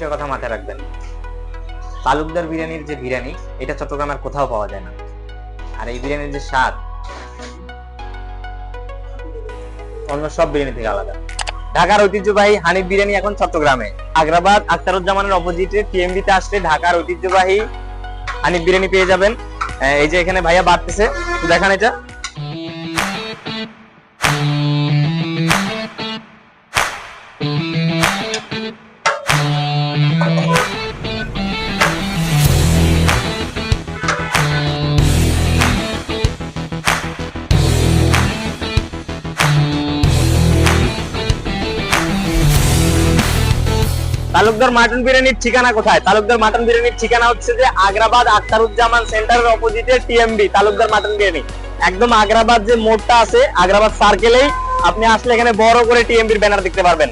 দুইটা কথা মাথায় রাখবেন। তালুকদার বিরিয়ানির যে বিরিয়ানি, এটা চট্টগ্রামের কোথাও পাওয়া যায় না। আর এই বিরিয়ানির যে স্বাদ, অন্য সব বিরিয়ানি থেকে আলাদা। ঢাকার ঐতিহ্যবাহী হানিফ বিরিয়ানি এখন চট্টগ্রামে। আগ্রাবাদ আখতারুজ্জামানের অপোজিটে টিএমবি তে আসলে ঢাকার ঐতিহ্যবাহী হানিফ বিরিয়ানি পেয়ে যাবেন। এই যে এখানে ভাইয়া বাড়তেছে, একটু দেখান এটা। তালুকদার মাটন বিরিয়ানির ঠিকানা কোথায়? তালুকদার মাটন বিরিয়ানির ঠিকানা হচ্ছে যে আগ্রাবাদ আখতারুজ্জামান সেন্টারের অপোজিটে টিএমবি, তালুকদার মাটন বিরিয়ানি। একদম আগ্রাবাদ যে মোড়টা আছে, আগ্রাবাদ সার্কেলেই আপনি আসলে এখানে বড় করে টিএমবির ব্যানার দেখতে পারবেন।